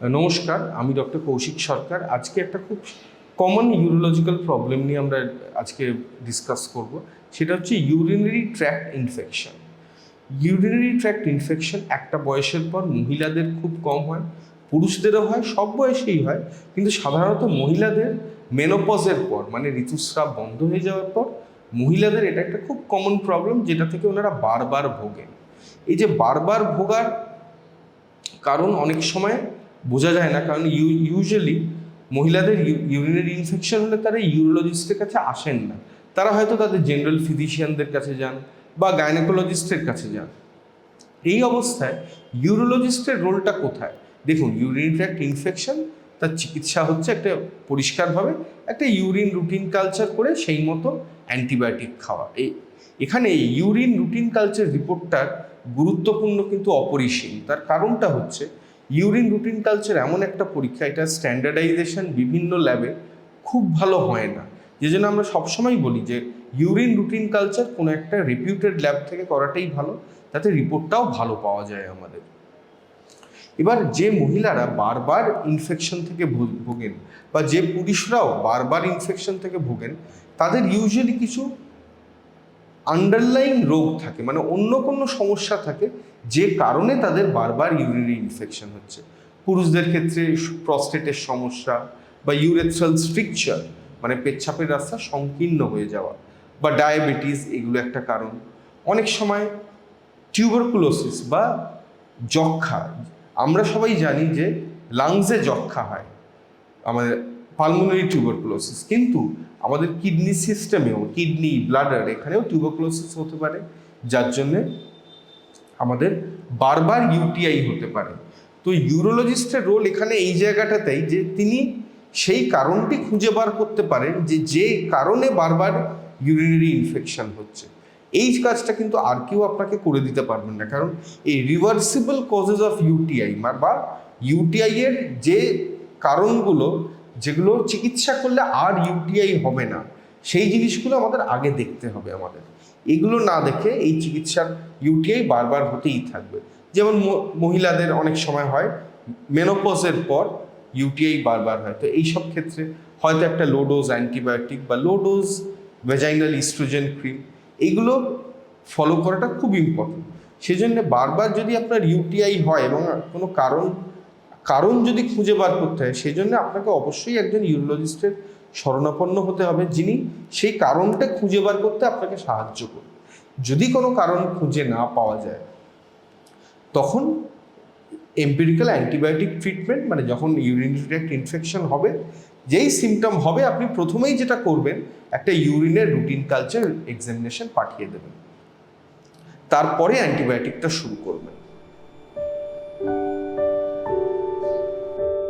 নমস্কার, আমি ডক্টর কৌশিক সরকার। আজকে একটা খুব কমন ইউরোলজিক্যাল প্রবলেম নিয়ে আমরা আজকে ডিসকাস করব। সেটা হচ্ছে urinary tract infection urinary tract infection একটা বয়সের পর মহিলাদের খুব কম হয়, পুরুষদেরও হয়, সব বয়সেই হয়। কিন্তু সাধারণত মহিলাদের মেনোপজের পর মানে ঋতুস্রাব বন্ধ হয়ে যাওয়ার পর, মহিলাদের এটা একটা খুব কমন প্রবলেম যেটা থেকে ওনারা বারবার ভোগেন। এই যে বারবার ভোগার কারণ অনেক সময় বোঝা যায় না, কারণ ইউজুয়ালি মহিলাদের ইউরিনারি ইনফেকশন হলে তারা ইউরোলজিস্টের কাছে আসেন না। তারা হয়তো তাদের জেনারেল ফিজিশিয়ানদের কাছে যান বা গাইনোকোলজিস্টের কাছে যান। এই অবস্থায় ইউরোলজিস্টের রোলটা কোথায়? দেখুন ইউরিন ট্র্যাক্ট ইনফেকশন তার চিকিৎসা হচ্ছে একটা পরিষ্কারভাবে একটা ইউরিন রুটিন কালচার করে সেই মতো অ্যান্টিবায়োটিক খাওয়া। এই এখানে ইউরিন রুটিন কালচার রিপোর্টটার গুরুত্বপূর্ণ কিন্তু অপরিসীম। তার কারণটা হচ্ছে ইউরিন রুটিন কালচার এমন একটা পরীক্ষা, এটা স্ট্যান্ডার্ডাইজেশন বিভিন্ন ল্যাবে খুব ভালো হয় না। যে জন্য আমরা সবসময় বলি যে, ইউরিন রুটিন কালচার কোনো একটা রেপিউটেড ল্যাব থেকে করাটাই ভালো, তাতে রিপোর্টটাও ভালো পাওয়া যায় আমাদের। এবার যে মহিলারা বারবার ইনফেকশন থেকে ভোগেন, বা যে পুরুষরাও বারবার ইনফেকশন থেকে ভোগেন, তাদের ইউজুয়ালি কিছু আন্ডারলাইন রোগ থাকে মানে অন্য কোনো সমস্যা থাকে, যে কারণে তাদের বারবার ইউরিনারি ইনফেকশন হচ্ছে। পুরুষদের ক্ষেত্রে প্রস্টেটের সমস্যা বা ইউরেথ্রাল স্ট্রিকচার মানে পেচ্ছাপের রাস্তা সংকীর্ণ হয়ে যাওয়া বা ডায়াবেটিস এগুলো একটা কারণ। অনেক সময় টিউবারকুলোসিস বা যক্ষা আমরা সবাই জানি যে লাংসে যক্ষা হয়, আমাদের পালমোনারি টিউবারকুলোসিস কিন্তু আমাদের কিডনি সিস্টেমেও কিডনি ব্লাডার এখানেও টিউবারকুলোসিস হতে পারে, যার জন্যে আমাদের বারবার ইউটিআই হতে পারে। তো ইউরোলজিস্টের রোল এখানে এই জায়গাটাতেই যে তিনি সেই কারণটি খুঁজে বার করতে পারেন যে যে কারণে বারবার ইউরিনারি ইনফেকশন হচ্ছে। এই কাজটা কিন্তু আর কেউ আপনাকে করে দিতে পারবেন না, কারণ এই রিভার্সিবল কজেস অফ ইউটিআই বা ইউটিআই এর যে কারণগুলো যেগুলো চিকিৎসা করলে আর ইউটিআই হবে না, সেই জিনিসগুলো আমাদের আগে দেখতে হবে আমাদের। এগুলো না দেখে এই চিকিৎসার ইউটিআই বারবার হতেই থাকবে। যেমন মহিলাদের অনেক সময় হয় মেনোপজের পর ইউটিআই বারবার হয়। তো এইসব ক্ষেত্রে হয়তো একটা লো ডোজ অ্যান্টিবায়োটিক বা low dose vaginal oestrogen cream এইগুলো ফলো করাটা খুব ইম্পর্টেন্ট সেজন্য বারবার যদি আপনার ইউটিআই হয় এবং কোনো কারণ কারণ যদি খুঁজে বার করতে হয়, সেই জন্য আপনাকে অবশ্যই একজন ইউরোলজিস্টের শরণাপন্ন হতে হবে, যিনি সেই কারণটা খুঁজে বার করতে আপনাকে সাহায্য করবে। যদি কোনো কারণ খুঁজে না পাওয়া যায়, তখন এম্পিরিক্যাল অ্যান্টিবায়োটিক ট্রিটমেন্ট মানে যখন ইউরিনারি ট্র্যাক্ট ইনফেকশন হবে, যেই সিমটম হবে, আপনি প্রথমেই যেটা করবেন, একটা ইউরিনের রুটিন কালচার এক্সামিনেশন পাঠিয়ে দেবেন। তারপরে অ্যান্টিবায়োটিকটা শুরু করবেন।